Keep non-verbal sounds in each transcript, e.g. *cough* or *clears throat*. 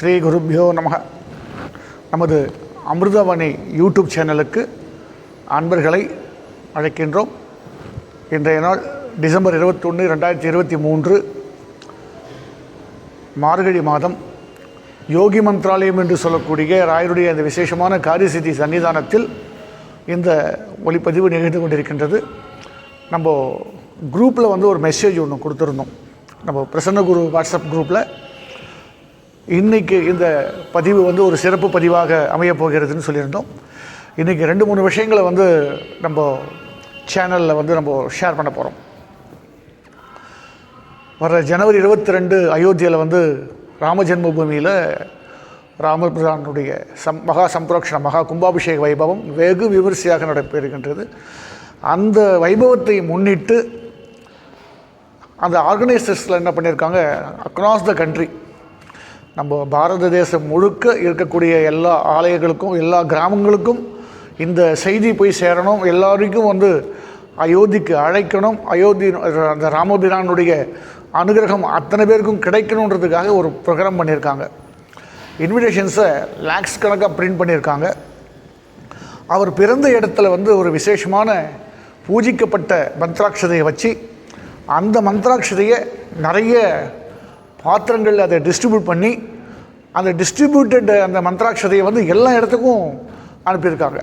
ஸ்ரீ குருபியோ நமக. நமது அமிர்தவணி யூடியூப் சேனலுக்கு அன்பர்களை அழைக்கின்றோம். இன்றைய நாள் டிசம்பர் இருபத்தொன்று ரெண்டாயிரத்தி இருபத்தி மூன்று மார்கழி மாதம். யோகி மந்த்ராலயம் என்று சொல்லக்கூடிய ராயருடைய அந்த விசேஷமான காரியசித்தி சன்னிதானத்தில் இந்த ஒளிப்பதிவு நிகழ்ந்து கொண்டிருக்கின்றது. நம்ம குரூப்பில் வந்து ஒரு மெசேஜ் ஒன்று கொடுத்துருந்தோம். நம்ம பிரசன்ன குரு வாட்ஸ்அப் குரூப்பில் இன்றைக்கி இந்த பதிவு வந்து ஒரு சிறப்பு பதிவாக அமையப் போகிறதுன்னு சொல்லியிருந்தோம். இன்றைக்கி ரெண்டு மூணு விஷயங்களை வந்து நம்ம சேனலில் வந்து நம்ம ஷேர் பண்ண போகிறோம் வர ஜனவரி இருபத்தி ரெண்டு அயோத்தியில் வந்து ராம ஜென்மபூமியில் ராமபிரானுடைய சம் மகா சம்பிரோக்ஷண மகா கும்பாபிஷேக வைபவம் வெகு விமரிசையாக நடைபெறுகின்றது. அந்த வைபவத்தை முன்னிட்டு அந்த ஆர்கனைசர்ஸில் என்ன பண்ணியிருக்காங்க? அக்ராஸ் த கண்ட்ரி நம்ம பாரத தேசம் முழுக்க இருக்கக்கூடிய எல்லா ஆலயங்களுக்கும் எல்லா கிராமங்களுக்கும் இந்த செய்தி போய் சேரணும். எல்லாருக்கும் வந்து அயோத்திக்கு அழைக்கணும். அயோத்தி அந்த ராமபிரானுடைய அனுகிரகம் அத்தனை பேருக்கும் கிடைக்கணுன்றதுக்காக ஒரு ப்ரோக்ராம் பண்ணியிருக்காங்க. இன்விடேஷன்ஸை லேக்ஸ் கணக்காக பிரிண்ட் பண்ணியிருக்காங்க. அவர் பிறந்த இடத்துல வந்து ஒரு விசேஷமான பூஜிக்கப்பட்ட மந்த்ராட்சதையை வச்சு அந்த மந்த்ராட்சதையை நிறைய பாத்திரங்கள் அதை டிஸ்ட்ரிபியூட் பண்ணி அந்த டிஸ்ட்ரிபியூட்டட் அந்த மந்த்ராட்சதையை வந்து எல்லா இடத்துக்கும் அனுப்பியிருக்காங்க.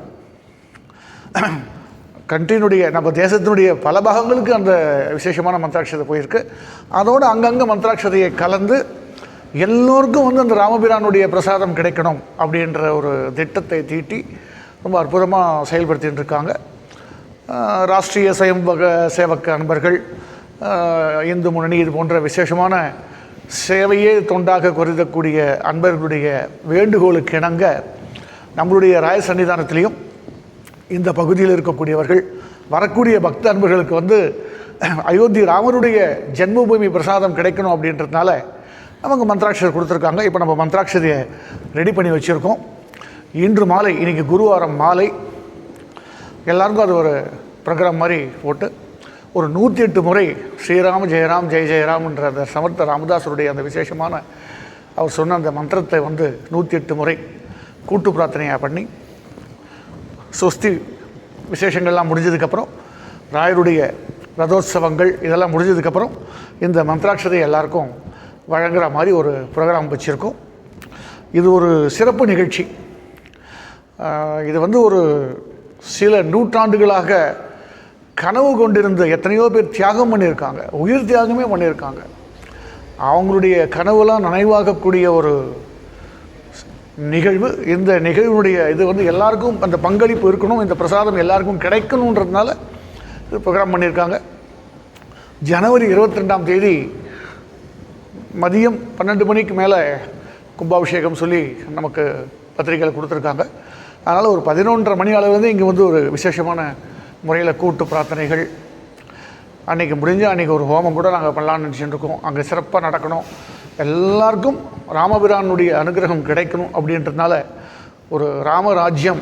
கண்ட்ரினுடைய நம்ம தேசத்தினுடைய பல பாகங்களுக்கு அந்த விசேஷமான மந்த்ராட்சதை போயிருக்கு. அதோடு அங்கங்கே மந்த்ராட்சதையை கலந்து எல்லோருக்கும் வந்து அந்த ராமபிரானுடைய பிரசாதம் கிடைக்கணும் அப்படின்ற ஒரு திட்டத்தை தீட்டி ரொம்ப அற்புதமாக செயல்படுத்திகிட்டு இருக்காங்க. ராஷ்ட்ரிய சுயம்பக சேவக அன்பர்கள் இந்து முன்னணி இது போன்ற விசேஷமான சேவையே தொண்டாக கருதக்கூடிய அன்பர்களுடைய வேண்டுகோளுக்கு இணங்க நம்மளுடைய ராய சன்னிதானத்திலையும் இந்த பகுதியில் இருக்கக்கூடியவர்கள் வரக்கூடிய பக்த அன்பர்களுக்கு வந்து அயோத்தி ராமருடைய ஜென்மபூமி பிரசாதம் கிடைக்கணும் அப்படின்றதுனால அவங்க மந்த்ராட்சர் கொடுத்துருக்காங்க. இப்போ நம்ம மந்த்ராட்சதையை ரெடி பண்ணி வச்சுருக்கோம். இன்று மாலை இன்றைக்கி குருவாரம் மாலை. எல்லாருக்கும் அது ஒரு ப்ரோக்ராம் மாதிரி போட்டு ஒரு நூற்றி எட்டு முறை ஸ்ரீராம் ஜெயராம் ஜெய ஜெயராம்ன்ற அந்த சமர்த்த ராமதாசருடைய அந்த விசேஷமான அவர் சொன்ன அந்த மந்திரத்தை வந்து நூற்றி எட்டு முறை கூட்டு பிரார்த்தனையாக பண்ணி சுஸ்தி விசேஷங்கள்லாம் முடிஞ்சதுக்கப்புறம் ராயருடைய ரதோத்சவங்கள் இதெல்லாம் முடிஞ்சதுக்கப்புறம் இந்த மந்த்ராட்சதை எல்லாருக்கும் வழங்குற மாதிரி ஒரு ப்ரோக்ராம் வச்சுருக்கோம். இது ஒரு சிறப்பு நிகழ்ச்சி. இது வந்து ஒரு சில நூற்றாண்டுகளாக கனவு கொண்டிருந்த எத்தனையோ பேர் தியாகம் பண்ணியிருக்காங்க உயிர் தியாகமே பண்ணியிருக்காங்க. அவங்களுடைய கனவுலாம் நனைவாகக்கூடிய ஒரு நிகழ்வு. இந்த நிகழ்வுடைய இது வந்து எல்லாருக்கும் அந்த பங்களிப்பு இருக்கணும் இந்த பிரசாதம் எல்லாருக்கும் கிடைக்கணுன்றதுனால இது ப்ரோக்ராம் பண்ணியிருக்காங்க. ஜனவரி இருபத்தி ரெண்டாம் தேதி மதியம் பன்னெண்டு மணிக்கு மேலே கும்பாபிஷேகம் சொல்லி நமக்கு பத்திரிகையில் கொடுத்துருக்காங்க. அதனால் ஒரு பதினொன்றரை மணி அளவுலேருந்து இங்கே வந்து ஒரு விசேஷமான முறையில் கூட்டு பிரார்த்தனைகள். அன்றைக்கி முடிஞ்சு அன்றைக்கி ஒரு ஹோமம் கூட நாங்கள் பண்ணலாம்னு நினச்சிட்டு இருக்கோம் அங்கே சிறப்பாக நடக்கணும். எல்லாருக்கும் ராமபிரானுடைய அனுகிரகம் கிடைக்கணும் அப்படின்றதுனால ஒரு ராமராஜ்யம்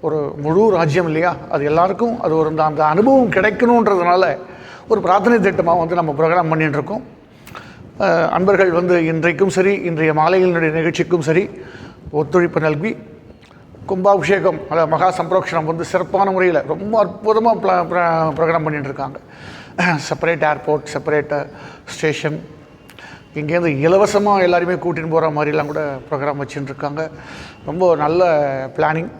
ஒரு முழு ராஜ்யம் இல்லையா? அது எல்லாருக்கும் அது ஒரு அந்த- அந்த அனுபவம் கிடைக்கணுன்றதுனால ஒரு பிரார்த்தனை திட்டமாக வந்து நம்ம ப்ரோக்ராம் பண்ணிட்டு இருக்கோம் அன்பர்கள் வந்து இன்றைக்கும் சரி இன்றைய மாலைகளினுடைய நிகழ்ச்சிக்கும் சரி ஒத்துழைப்பு நல்கி கும்பாபிஷேகம் அல்ல மகா சம்பரோக்ஷணம் வந்து சிறப்பான முறையில் ரொம்ப அற்புதமாக ப்ளா ப்ரோக்ராம் பண்ணிட்டு இருக்காங்க செப்பரேட் ஏர்போர்ட் செப்பரேட் ஸ்டேஷன் இங்கேருந்து இலவசமாக எல்லாருமே கூட்டின்னு போகிற மாதிரிலாம் கூட ப்ரோக்ராம் வச்சுட்டு இருக்காங்க ரொம்ப நல்ல பிளானிங்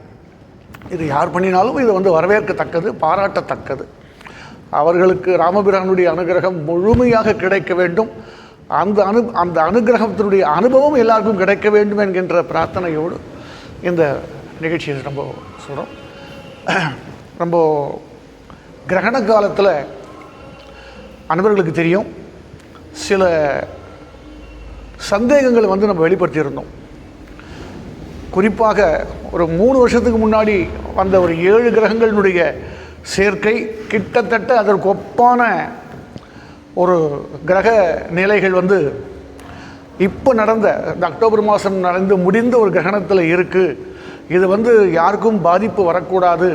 இது யார் பண்ணினாலும் இது வந்து வரவேற்கத்தக்கது பாராட்டத்தக்கது. அவர்களுக்கு ராமபிரானுடைய அனுகிரகம் முழுமையாக கிடைக்க வேண்டும். அந்த அனு அந்த அனுகிரகத்தினுடைய அனுபவம் எல்லாருக்கும் கிடைக்க வேண்டும் என்கின்ற பிரார்த்தனையோடு இந்த நிகழ்ச்சியை ரொம்ப சொல்கிறோம் ரொம்ப கிரகண காலத்தில் அன்பர்களுக்கு தெரியும் சில சந்தேகங்களை வந்து நம்ம வெளிப்படுத்தியிருந்தோம். குறிப்பாக ஒரு மூணு வருஷத்துக்கு முன்னாடி வந்த ஒரு ஏழு கிரகங்களினுடைய சேர்க்கை கிட்டத்தட்ட அதற்கு ஒப்பான ஒரு கிரக நிலைகள் வந்து இப்போ நடந்த இந்த அக்டோபர் மாதம் நடந்து முடிந்த ஒரு கிரகணத்தில் இருக்குது இது வந்து யாருக்கும் பாதிப்பு வரக்கூடாது.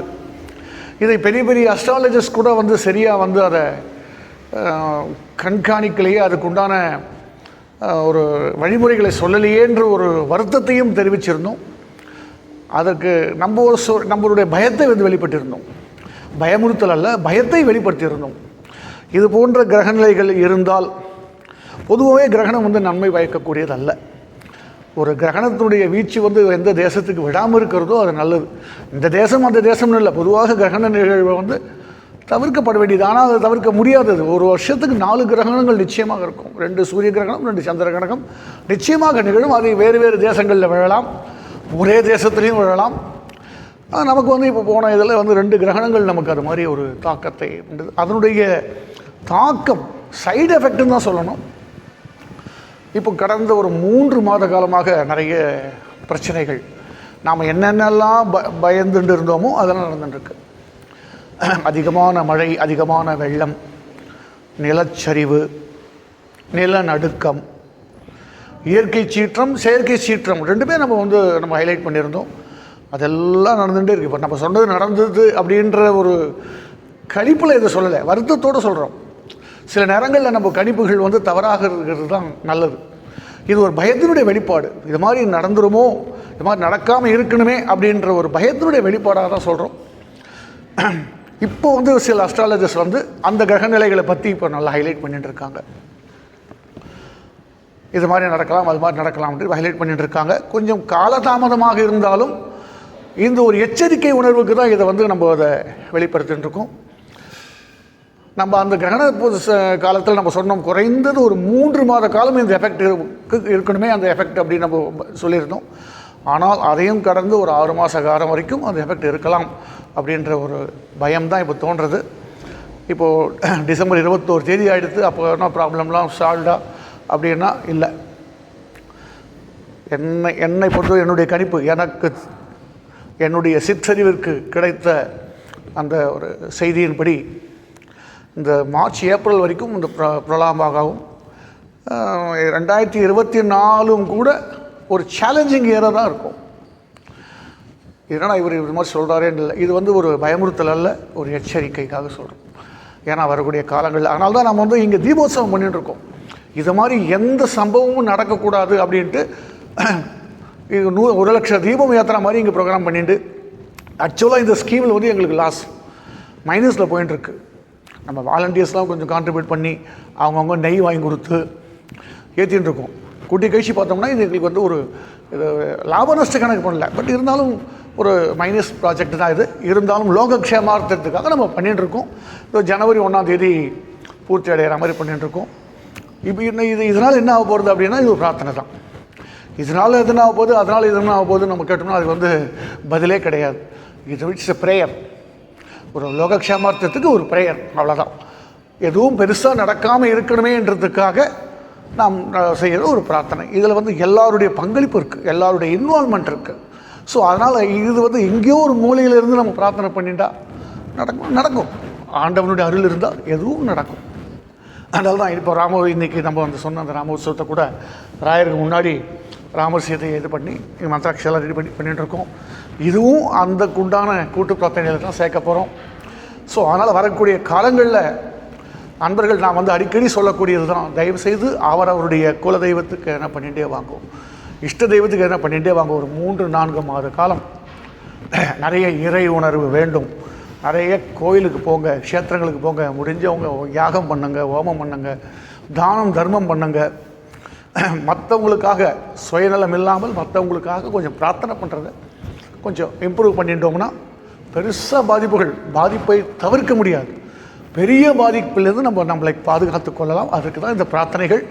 இதை பெரிய பெரிய அஸ்ட்ராலஜர்ஸ் கூட வந்து சரியாக வந்து அதை கண்காணிக்கலையே அதுக்குண்டான ஒரு வழிமுறைகளை சொல்லலையேன்ற ஒரு வருத்தத்தையும் தெரிவிச்சிருந்தோம். அதற்கு நம்ம ஒரு சொ நம்மளுடைய பயத்தை வந்து வெளிப்பட்டிருந்தோம். பயமுறுத்தல் அல்ல பயத்தை வெளிப்படுத்தியிருந்தோம். இது போன்ற கிரகநிலைகள் இருந்தால் பொதுவாகவே கிரகணம் வந்து நன்மை பயக்கக்கூடியது அல்ல ஒரு கிரகணத்தினுடைய வீச்சு வந்து எந்த தேசத்துக்கு விடாமல் இருக்கிறதோ அது நல்லது. இந்த தேசம் அந்த தேசம்னு இல்லை. பொதுவாக கிரகண நிகழ்வு வந்து தவிர்க்கப்பட வேண்டியது. ஆனால் அதை தவிர்க்க முடியாதது. ஒரு வருஷத்துக்கு நாலு கிரகணங்கள் நிச்சயமாக இருக்கும். ரெண்டு சூரிய கிரகணம் ரெண்டு சந்திர கிரகணம். நிச்சயமாக நிகழும். அதை வேறு வேறு தேசங்களில் விழலாம். ஒரே தேசத்துலேயும் விழலாம். நமக்கு வந்து இப்போ போன இதில் வந்து ரெண்டு கிரகணங்கள் நமக்கு அது மாதிரி ஒரு தாக்கத்தை உண்டு. அதனுடைய தாக்கம் சைடு எஃபெக்ட்னு தான் சொல்லணும். இப்போ கடந்த ஒரு மூன்று மாத காலமாக நிறைய பிரச்சனைகள். நாம் என்னென்னலாம் ப பயந்துட்டு இருந்தோமோ அதெல்லாம் நடந்துட்டுருக்கு. அதிகமான மழை அதிகமான வெள்ளம் நிலச்சரிவு நிலநடுக்கம் இயற்கை சீற்றம் செயற்கை சீற்றம் ரெண்டுமே நம்ம வந்து நம்ம ஹைலைட் பண்ணியிருந்தோம். அதெல்லாம் நடந்துகிட்டே இருக்குது இப்போ நம்ம சொன்னது நடந்தது அப்படின்ற ஒரு கழிப்பில் இதை சொல்லலை. வருத்தத்தோடு சொல்கிறோம் சில நேரங்களில் நம்ம கணிப்புகள் வந்து தவறாக இருக்கிறது தான் நல்லது. இது ஒரு பயத்தினுடைய வெளிப்பாடு. இது மாதிரி நடந்துருமோ இது மாதிரி நடக்காமல் இருக்கணுமே அப்படின்ற ஒரு பயத்தினுடைய வெளிப்பாடாக தான் சொல்கிறோம் இப்போ வந்து சில அஸ்ட்ராலஜர்ஸ் வந்து அந்த கிரகநிலைகளை பற்றி இப்போ நல்லா ஹைலைட் பண்ணிட்டு இருக்காங்க. இது மாதிரி நடக்கலாம் அது மாதிரி நடக்கலாம்னு ஹைலைட் பண்ணிட்டு இருக்காங்க. கொஞ்சம் காலதாமதமாக இருந்தாலும் இந்த ஒரு எச்சரிக்கை உணர்வுக்கு தான் இதை வந்து நம்ம அதை வெளிப்படுத்தின்னு இருக்கோம். நம்ம அந்த கிரகண காலத்தில் நம்ம சொன்னோம் குறைந்தது ஒரு மூன்று மாத காலம் இந்த எஃபெக்ட் இருக்கணுமே அந்த எஃபெக்ட் அப்படின்னு நம்ம சொல்லியிருந்தோம். ஆனால் அதையும் கடந்து ஒரு ஆறு மாத காலம் வரைக்கும் அந்த எஃபெக்ட் இருக்கலாம் அப்படின்ற ஒரு பயம் தான் இப்போ தோன்றுறது. *clears throat* இப்போது டிசம்பர் இருபத்தோரு தேதி ஆகிடுத்து அப்போ என்ன ப்ராப்ளம்லாம் சால்வ்டா அப்படின்னா இல்லை. என்னை என்னை பொறுத்த என்னுடைய கணிப்பு எனக்கு என்னுடைய சிற்றறிவிற்கு கிடைத்த அந்த ஒரு செய்தியின்படி இந்த மார்ச் ஏப்ரல் வரைக்கும் இந்த ப்ர பிரலாமாகவும் ரெண்டாயிரத்தி இருபத்தி நாலும் கூட ஒரு சேலஞ்சிங் இயராக தான் இருக்கும். என்னடா இவர் இது மாதிரி சொல்கிறாரேன்னு இல்லை. இது வந்து ஒரு பயமுறுத்தல் அல்ல ஒரு எச்சரிக்கைக்காக சொல்கிறோம் ஏன்னா வரக்கூடிய காலங்கள் அதனால தான் நம்ம வந்து இங்கே தீபோத்சவம் பண்ணிகிட்ருக்கோம் இருக்கோம். இது மாதிரி எந்த சம்பவமும் நடக்கக்கூடாது அப்படின்ட்டு *clears throat* இது நூ ஒரு லட்சம் தீபம் ஏற்றுற மாதிரி இங்கே ப்ரோக்ராம் பண்ணிட்டு ஆக்சுவலாக இந்த ஸ்கீமில் வந்து எங்களுக்கு லாஸ் மைனஸில் போயின்ட்டுருக்கு நம்ம வாலண்டியர்ஸ்லாம் கொஞ்சம் கான்ட்ரிபியூட் பண்ணி அவங்கவுங்க நெய் வாங்கி கொடுத்து ஏற்றின்னு இருக்கோம். கூட்டி கழிச்சு பார்த்தோம்னா இது எங்களுக்கு வந்து ஒரு இது லாப நஷ்ட கணக்கு பண்ணல. பட் இருந்தாலும் ஒரு மைனஸ் ப்ராஜெக்ட் தான் இது. இருந்தாலும் லோகக்ஷேமார்த்தத்துக்காக நம்ம பண்ணிகிட்டு இருக்கோம். இது ஜனவரி ஒன்றாம் தேதி பூர்த்தி அடைகிற மாதிரி பண்ணிகிட்ருக்கோம் இருக்கோம். இப்போ இன்னும் இது இதனால் என்ன ஆக போகிறது அப்படின்னா இது ஒரு பிரார்த்தனை தான். இதனால் எதுனா ஆக போகுது அதனால் இது என்ன ஆக போகுது நம்ம கேட்டோம்னா அது வந்து பதிலே கிடையாது. இது இட்ஸ் ப்ரேயர் ஒரு லோகக்ஷேமார்த்தத்துக்கு ஒரு ப்ரேயர் அவ்வளோதான் எதுவும் பெருசாக நடக்காமல் இருக்கணுமேன்றதுக்காக நாம் செய்கிற ஒரு பிரார்த்தனை. இதில் வந்து எல்லாருடைய பங்களிப்பு இருக்குது எல்லாருடைய இன்வால்மெண்ட் இருக்குது ஸோ அதனால் இது வந்து எங்கேயோ ஒரு மூலையிலிருந்து நம்ம பிரார்த்தனை பண்ணிட்டா நடக்கும் நடக்கும். ஆண்டவனுடைய அருள் இருந்தால் எதுவும் நடக்கும். அதனால தான் இப்போ ராம இன்னைக்கு நம்ம வந்து சொன்ன அந்த ராம உற்சவத்தை கூட ராயருக்கு முன்னாடி ராமர் சீதையை இது பண்ணி மந்திராட்சியெல்லாம் ரெடி பண்ணி பண்ணிகிட்டு இருக்கோம். இதுவும் அந்த குண்டான கூட்டு பிரார்த்தனையில் தான் சேர்க்க போகிறோம் ஸோ அதனால் வரக்கூடிய காலங்களில் அன்பர்கள் நான் வந்து அடிக்கடி சொல்லக்கூடியது தான் தயவுசெய்து அவர் அவருடைய குல தெய்வத்துக்கு என்ன பண்ணிகிட்டே வாங்கும் இஷ்ட தெய்வத்துக்கு என்ன பண்ணிகிட்டே வாங்க. ஒரு மூன்று நான்கு மாத காலம் நிறைய இறை உணர்வு வேண்டும். நிறைய கோயிலுக்கு போங்க க்ஷேத்திரங்களுக்கு போங்க. முடிஞ்சவங்க யாகம் பண்ணுங்க ஹோமம் பண்ணுங்க தானம் தர்மம் பண்ணுங்க. மற்றவங்களுக்காக சுயநலம் இல்லாமல் மற்றவங்களுக்காக கொஞ்சம் பிரார்த்தனை பண்ணுறத கொஞ்சம் இம்ப்ரூவ் பண்ணிட்டோம்னா பெருசாக பாதிப்புகள். பாதிப்பை தவிர்க்க முடியாது. பெரிய பாதிப்பிலிருந்து நம்ம நம்மளை பாதுகாத்து கொள்ளலாம். அதுக்கு தான் இந்த பிரார்த்தனைகள்.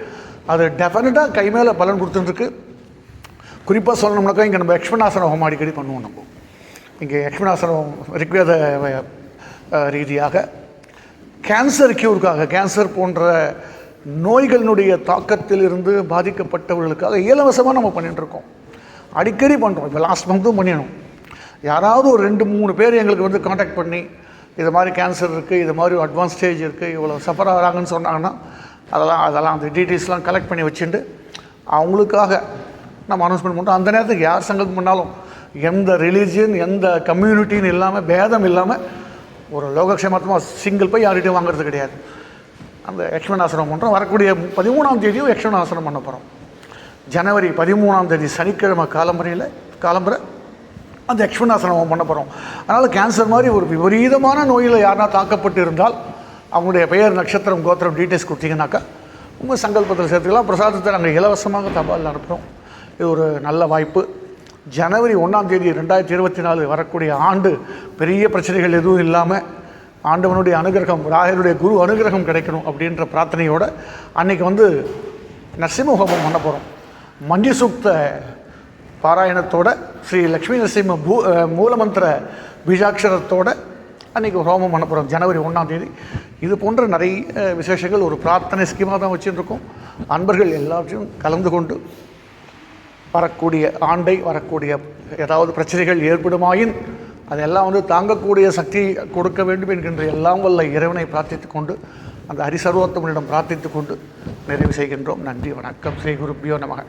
அது டெஃபினட்டாக கை மேலே பலன் கொடுத்துட்டுருக்கு. குறிப்பாக சொல்லணும்னாக்கா இங்கே நம்ம யக்ஷ்மணாசன ஹோமம் அடிக்கடி பண்ணுவோம் நம்ம. இங்கே யக்ஷ்மணாசனம் ரிக்வேத ரீதியாக கேன்சர் க்யூருக்காக கேன்சர் போன்ற நோய்களினுடைய தாக்கத்திலிருந்து பாதிக்கப்பட்டவர்களுக்காக இலவசமாக நம்ம பண்ணிகிட்டு இருக்கோம் அடிக்கடி பண்ணுறோம் இப்போ லாஸ்ட் மந்த்தும் பண்ணிடணும் யாராவது ஒரு ரெண்டு மூணு பேர் எங்களுக்கு வந்து காண்டாக்ட் பண்ணி இது மாதிரி கேன்சர் இருக்குது இது மாதிரி அட்வான்ஸ் ஸ்டேஜ் இருக்குது இவ்வளோ சஃபர் ஆகிறாங்கன்னு சொன்னாங்கன்னா அதெல்லாம் அதெல்லாம் அந்த டீட்டெயில்ஸ்லாம் கலெக்ட் பண்ணி வச்சுட்டு அவங்களுக்காக நம்ம அனௌன்ஸ்மெண்ட் பண்ணுறோம் அந்த நேரத்துக்கு யார் சங்கத்துக்கு பண்ணாலும் எந்த ரிலீஜியன் எந்த கம்யூனிட்டின்னு இல்லாமல் பேதம் இல்லாமல் ஒரு லோகக்ஷேமத்தமாக சிங்கிள் போய் யார்கிட்டையும் வாங்குறது கிடையாது. அந்த யக்ஷ்மணாசனம் பண்ணுறோம் வரக்கூடிய பதிமூணாம் தேதியும் யக்ஷ்மணாசனம் பண்ண போகிறோம் ஜனவரி பதிமூணாம் தேதி சனிக்கிழமை காலம்பரையில் காலம்பரை அந்த யக்ஷ்மணாசனம் பண்ண போகிறோம் அதனால் கேன்சர் மாதிரி ஒரு விபரீதமான நோயில் யாருனா தாக்கப்பட்டு இருந்தால் அவங்களுடைய பெயர் நட்சத்திரம் கோத்திரம் டீட்டெயில்ஸ் கொடுத்தீங்கன்னாக்கா உங்கள் சங்கல்பத்தில் சேர்த்துக்கலாம். பிரசாதத்தை நாங்கள் இலவசமாக தபால் அனுப்புகிறோம் இது ஒரு நல்ல வாய்ப்பு. ஜனவரி ஒன்றாம் தேதி ரெண்டாயிரத்தி இருபத்தி நாலு வரக்கூடிய ஆண்டு பெரிய பிரச்சனைகள் எதுவும் இல்லாமல் ஆண்டவனுடைய அனுகிரகம் ராயருடைய குரு அனுகிரகம் கிடைக்கணும் அப்படின்ற பிரார்த்தனையோடு அன்றைக்கி வந்து நரசிம்ம ஹோமம் பண்ண போகிறோம் மஞ்சு சூக்த பாராயணத்தோட ஸ்ரீ லக்ஷ்மி நரசிம்ம பூ மூலமந்திர பீஜாட்சரத்தோட அன்றைக்கி ஹோமம் பண்ண போகிறோம் ஜனவரி ஒன்றாம் தேதி. இது போன்ற நிறைய விசேஷங்கள் ஒரு பிரார்த்தனை ஸ்கீமாக தான் வச்சுருக்கோம் அன்பர்கள் எல்லாத்தையும் கலந்து கொண்டு வரக்கூடிய ஆண்டை வரக்கூடிய ஏதாவது பிரச்சனைகள் ஏற்படுமாயின் அதெல்லாம் வந்து தாங்கக்கூடிய சக்தி கொடுக்க வேண்டும் என்கின்ற எல்லாம் வல்ல இறைவனை பிரார்த்தித்து கொண்டு அந்த ஹரிசர்வோத்தமனிடம் பிரார்த்தித்து கொண்டு நிறைவு செய்கின்றோம். நன்றி வணக்கம். ஸ்ரீ குருப்பியோ நமக.